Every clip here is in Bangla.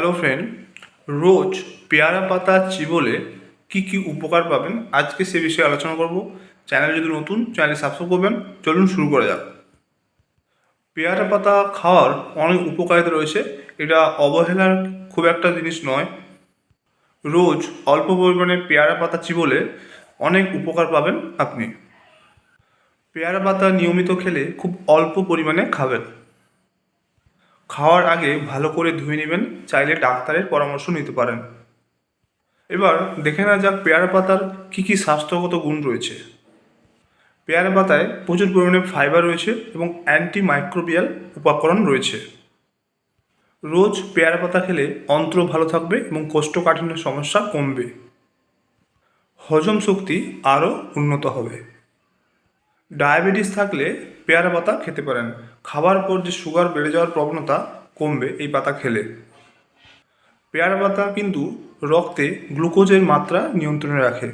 হ্যালো ফ্রেন্ড রোজ পেয়ারা পাতা চিবলে কি কি উপকার পাবেন? আজকে সে বিষয়ে আলোচনা করব। চ্যানেল যদি নতুন চ্যানেল সাবস্ক্রাইব করবেন। চলুন শুরু করা যাক। পেয়ারা পাতা খাওয়ার অনেক উপকারিতা রয়েছে। এটা অবহেলার খুব একটা জিনিস নয়। রোজ অল্প পরিমাণে পেয়ারা পাতা চিবলে অনেক উপকার পাবেন আপনি। পেয়ারা পাতা নিয়মিত খেলে খুব অল্প পরিমাণে খাবেন। খাওয়ার আগে ভালো করে ধুয়ে নেবেন, চাইলে ডাক্তারের পরামর্শ নিতে পারেন। এবার দেখে নেওয়া যাক পেয়ারা পাতার কী কী স্বাস্থ্যগত গুণ রয়েছে। পেয়ারা পাতায় প্রচুর পরিমাণে ফাইবার রয়েছে এবং অ্যান্টি মাইক্রোবিয়াল উপকরণ রয়েছে। রোজ পেয়ারা পাতা খেলে অন্ত্র ভালো থাকবে এবং কোষ্ঠকাঠিন্যের সমস্যা কমবে। হজম শক্তি আরও উন্নত হবে। ডায়াবেটিস থাকলে পেয়ারা পাতা খেতে পারেন। খাবার পর যে সুগার বেড়ে যাওয়ার প্রবণতা কমবে এই পাতা খেলে। পেয়ারা পাতা কিন্তু রক্তে গ্লুকোজের মাত্রা নিয়ন্ত্রণে রাখে।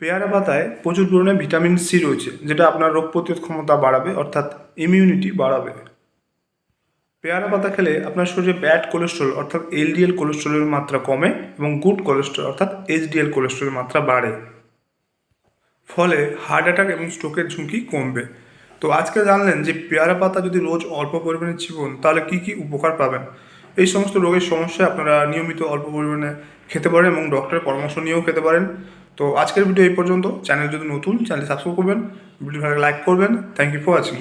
পেয়ারা পাতায় প্রচুর পরিমাণে ভিটামিন সি রয়েছে, যেটা আপনার রোগ প্রতিরোধ ক্ষমতা বাড়াবে, অর্থাৎ ইমিউনিটি বাড়াবে। পেয়ারা পাতা খেলে আপনার শরীরে ব্যাড কোলেস্ট্রল অর্থাৎ এলডিএল কোলেস্ট্রলের মাত্রা কমে এবং গুড কোলেস্ট্রল অর্থাৎ এইচডিএল কোলেস্ট্রলের মাত্রা বাড়ে। ফলে হার্ট অ্যাটাক এবং স্ট্রোকের ঝুঁকি কমবে। তো আজকে জানলেন যে পেয়ারা পাতা যদি রোজ অল্প পরিমাণে চিবন তাহলে কী কী উপকার পাবেন? এই সমস্ত রোগের সমস্যায় আপনারা নিয়মিত অল্প পরিমাণে খেতে পারেন এবং ডক্টরের পরামর্শ নিয়েও খেতে পারেন। তো আজকের ভিডিও এই পর্যন্ত। চ্যানেল যদি নতুন চ্যানেল সাবস্ক্রাইব করবেন। ভিডিও ভালো লাইক করবেন। Thank you for watching